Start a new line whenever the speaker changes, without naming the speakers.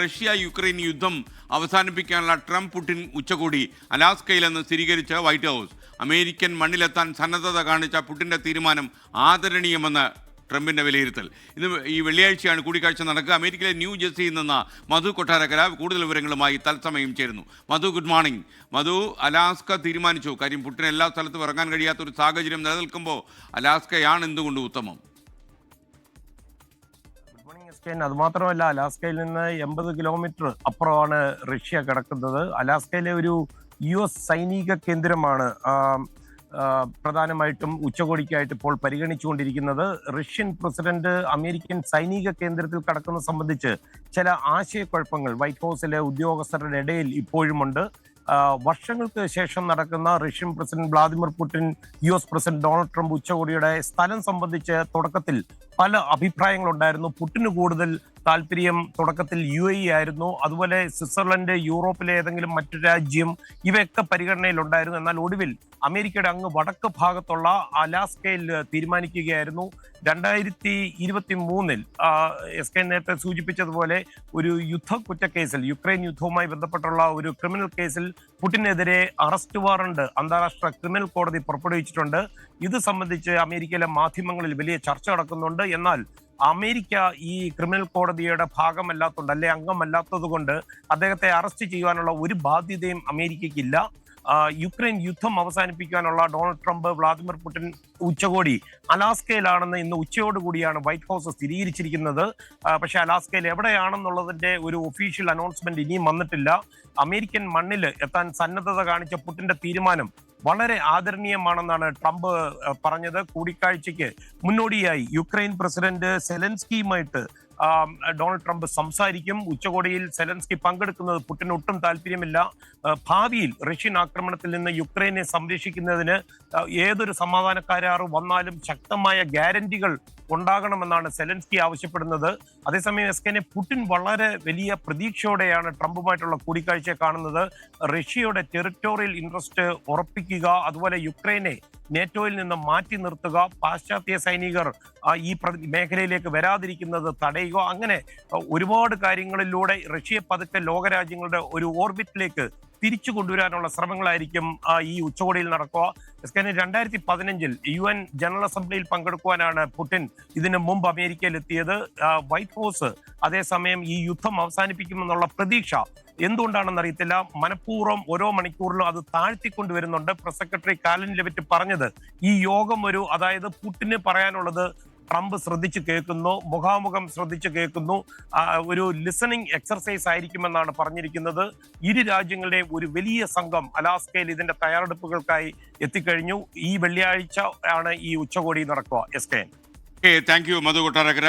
Russia Ukraine യുദ്ധം അവസാനിപ്പിക്കാനുള്ള Trump Putin ഉച്ചകോടി അലാസ്കയിലെന്ന് സ്ഥിരീകരിച്ച് വൈറ്റ് ഹൗസ്. അമേരിക്കൻ മണ്ണിലെത്താൻ സന്നദ്ധത കാണിച്ച പുടിന്റെ തീരുമാനം ആദരണീയമെന്ന് ട്രംപിന്റെ വിലയിരുത്തൽ. ഇന്ന് ഈ വെള്ളിയാഴ്ചയാണ് കൂടിക്കാഴ്ച നടക്കുക. അമേരിക്കയിലെ ന്യൂ ജേഴ്സിയിൽ നിന്ന് മധു കൊട്ടാരക്കര കൂടുതൽ വിവരങ്ങളുമായി തത്സമയം ചേരുന്നു. Madhu good morning. Madhu Alaska തീരുമാനിച്ചു. കാര്യം പുട്ടിന് എല്ലാ സ്ഥലത്തും ഇറങ്ങാൻ കഴിയാത്ത ഒരു സാഹചര്യം നിലനിൽക്കുമ്പോൾ അലാസ്കയാണ് എന്തുകൊണ്ട് ഉത്തമം?
Good morning S K N. അത് മാത്രമല്ല അലാസ്കയിൽ നിന്ന് എൺപത് കിലോമീറ്റർ അപ്പുറമാണ് റഷ്യ കിടക്കുന്നത് അലാസ്കയിലെ ഒരു യു എസ് സൈനിക കേന്ദ്രമാണ് പ്രധാനമായിട്ടും ഉച്ചകോടിക്കായിട്ട് ഇപ്പോൾ പരിഗണിച്ചുകൊണ്ടിരിക്കുന്നത് റഷ്യൻ പ്രസിഡന്റ് അമേരിക്കൻ സൈനിക കേന്ദ്രത്തിൽ കടക്കുന്നത് സംബന്ധിച്ച് ചില ആശയക്കുഴപ്പങ്ങൾ വൈറ്റ് ഹൗസിലെ ഉദ്യോഗസ്ഥരുടെ ഇടയിൽ ഇപ്പോഴുമുണ്ട് വർഷങ്ങൾക്ക് ശേഷം നടക്കുന്ന Russian president Vladimir Putin U S president Donald Trump ഉച്ചകോടിയുടെ സ്ഥലം സംബന്ധിച്ച് തുടക്കത്തിൽ പല അഭിപ്രായങ്ങളുണ്ടായിരുന്നു. പുട്ടിന് കൂടുതൽ താല്പര്യം തുടക്കത്തിൽ യു എ ആയിരുന്നു. അതുപോലെ സ്വിറ്റ്സർലൻഡ് യൂറോപ്പിലെ ഏതെങ്കിലും മറ്റു രാജ്യം ഇവയൊക്കെ പരിഗണനയിലുണ്ടായിരുന്നു. എന്നാൽ ഒടുവിൽ അമേരിക്കയുടെ അങ്ങ് വടക്ക് ഭാഗത്തുള്ള അലാസ്കയിൽ തീരുമാനിക്കുകയായിരുന്നു. രണ്ടായിരത്തി ഇരുപത്തി മൂന്നിൽ എസ് കെ നേരത്തെ സൂചിപ്പിച്ചതുപോലെ ഒരു യുദ്ധ കുറ്റക്കേസിൽ യുക്രൈൻ യുദ്ധവുമായി ബന്ധപ്പെട്ടുള്ള ഒരു ക്രിമിനൽ കേസിൽ പുടിനെതിരെ അറസ്റ്റ് വാറണ്ട് അന്താരാഷ്ട്ര ക്രിമിനൽ കോടതി പുറപ്പെടുവിച്ചിട്ടുണ്ട്. ഇത് സംബന്ധിച്ച് അമേരിക്കയിലെ മാധ്യമങ്ങളിൽ വലിയ ചർച്ച നടക്കുന്നുണ്ട്. എന്നാൽ അമേരിക്ക ഈ ക്രിമിനൽ കോടതിയുടെ ഭാഗമല്ലാത്തതുകൊണ്ട് അല്ലെ അംഗമല്ലാത്തത് കൊണ്ട് അദ്ദേഹത്തെ അറസ്റ്റ് ചെയ്യുവാനുള്ള ഒരു ബാധ്യതയും അമേരിക്കയ്ക്കില്ല. യുക്രൈൻ യുദ്ധം അവസാനിപ്പിക്കാനുള്ള ഡൊണാൾഡ് ട്രംപ് വ്ളാദിമിർ പുടിൻ ഉച്ചകോടി അലാസ്കയിലാണെന്ന് ഇന്ന് ഉച്ചയോടുകൂടിയാണ് വൈറ്റ് ഹൗസ് സ്ഥിരീകരിച്ചിരിക്കുന്നത്. പക്ഷേ അലാസ്കയിൽ എവിടെയാണെന്നുള്ളതിന്റെ ഒരു ഒഫീഷ്യൽ അനൗൺസ്മെന്റ് ഇനിയും വന്നിട്ടില്ല. അമേരിക്കൻ മണ്ണിൽ എത്താൻ സന്നദ്ധത കാണിച്ച പുടിന്റെ തീരുമാനം വളരെ ആദരണീയമാണെന്നാണ് ട്രംപ് പറഞ്ഞത്. കൂടിക്കാഴ്ചയ്ക്ക് മുന്നോടിയായി യുക്രൈൻ പ്രസിഡന്റ് സെലൻസ്കിയുമായിട്ട് ഡൊണാൾഡ് ട്രംപ് സംസാരിക്കും. ഉച്ചകോടിയിൽ സെലൻസ്കി പങ്കെടുക്കുന്നത് പുടിന് ഒട്ടും താല്പര്യമില്ല. ഭാവിയിൽ റഷ്യൻ ആക്രമണത്തിൽ നിന്ന് യുക്രൈനെ സംരക്ഷിക്കുന്നതിന് ഏതൊരു സമാധാന കരാറ് വന്നാലും ശക്തമായ ഗ്യാരണ്ടികൾ ഉണ്ടാകണമെന്നാണ് സെലൻസ്കി ആവശ്യപ്പെടുന്നത്. അതേസമയം എസ് കെനെ പുടിൻ വളരെ വലിയ പ്രതീക്ഷയോടെയാണ് ട്രംപുമായിട്ടുള്ള കൂടിക്കാഴ്ച കാണുന്നത്. റഷ്യയുടെ ടെറിറ്റോറിയൽ ഇൻട്രസ്റ്റ് ഉറപ്പിക്കുക അതുപോലെ യുക്രൈനെ നേറ്റോയിൽ നിന്ന് മാറ്റി നിർത്തുക. പാശ്ചാത്യ സൈനികർ ഈ മേഖലയിലേക്ക് വരാതിരിക്കുന്നത് തടയുക. അങ്ങനെ ഒരുപാട് കാര്യങ്ങളിലൂടെ റഷ്യയെ പതുക്കെ ലോകരാജ്യങ്ങളുടെ ഒരു ഓർബിറ്റിലേക്ക് തിരിച്ചു കൊണ്ടുവരാനുള്ള ശ്രമങ്ങളായിരിക്കും ഈ ഉച്ചകോടിയിൽ നടക്കുക. രണ്ടായിരത്തി പതിനഞ്ചിൽ യു എൻ ജനറൽ അസംബ്ലിയിൽ പങ്കെടുക്കുവാനാണ് പുടിൻ ഇതിനു മുമ്പ് അമേരിക്കയിൽ എത്തിയത് വൈറ്റ് ഹൗസ് അതേസമയം ഈ യുദ്ധം അവസാനിപ്പിക്കുമെന്നുള്ള പ്രതീക്ഷ എന്തുകൊണ്ടാണെന്ന് അറിയത്തില്ല മനഃപൂർവം ഓരോ മണിക്കൂറിലും അത് താഴ്ത്തിക്കൊണ്ടുവരുന്നുണ്ട്. പ്രസ് സെക്രട്ടറി കാലൻ ലെവിറ്റ് പറഞ്ഞത് ഈ യോഗം ഒരു അതായത് പുട്ടിന് പറയാനുള്ളത് ട്രംപ് ശ്രദ്ധിച്ചു കേൾക്കുന്നു മുഖാമുഖം ശ്രദ്ധിച്ചു കേൾക്കുന്നു ഒരു ലിസണിംഗ് എക്സർസൈസ് ആയിരിക്കുമെന്നാണ് പറഞ്ഞിരിക്കുന്നത്. ഇരു രാജ്യങ്ങളുടെ ഒരു വലിയ സംഘം അലാസ്കയിൽ ഇതിന്റെ തയ്യാറെടുപ്പുകൾക്കായി എത്തിക്കഴിഞ്ഞു. ഈ വെള്ളിയാഴ്ച ആണ് ഈ ഉച്ചകോടി നടക്കുക. S K
thank you Madhu Kottarakkara.